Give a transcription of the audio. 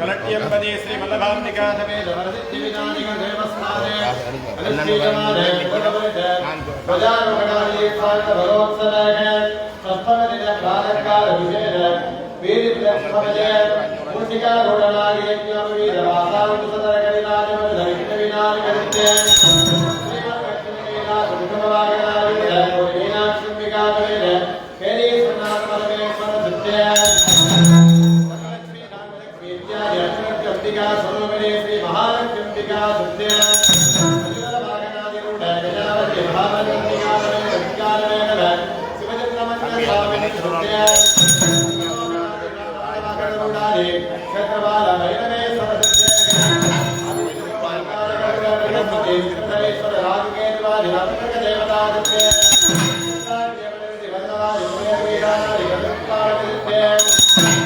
கலட்டியம்பதே ஸ்ரீ வல்லபாம்பிகாதவே ஜவரசித்திவிநாதிக தேவஸ்தாதே அனுஷ்டீகமாதே குடவேதே பிரஜாரோகடாயே சாக பரோத்சதாக சஸ்தமதித காலக்கால விஜேத. வீரிபிரஸ்தமதே மூர்த்திகா ரோடனாக யஜ்ஞாபவீர வாசாவிட்டு சதரகரிநாதமது தரிக்கிட்ட விநாதகரித்தே Okay.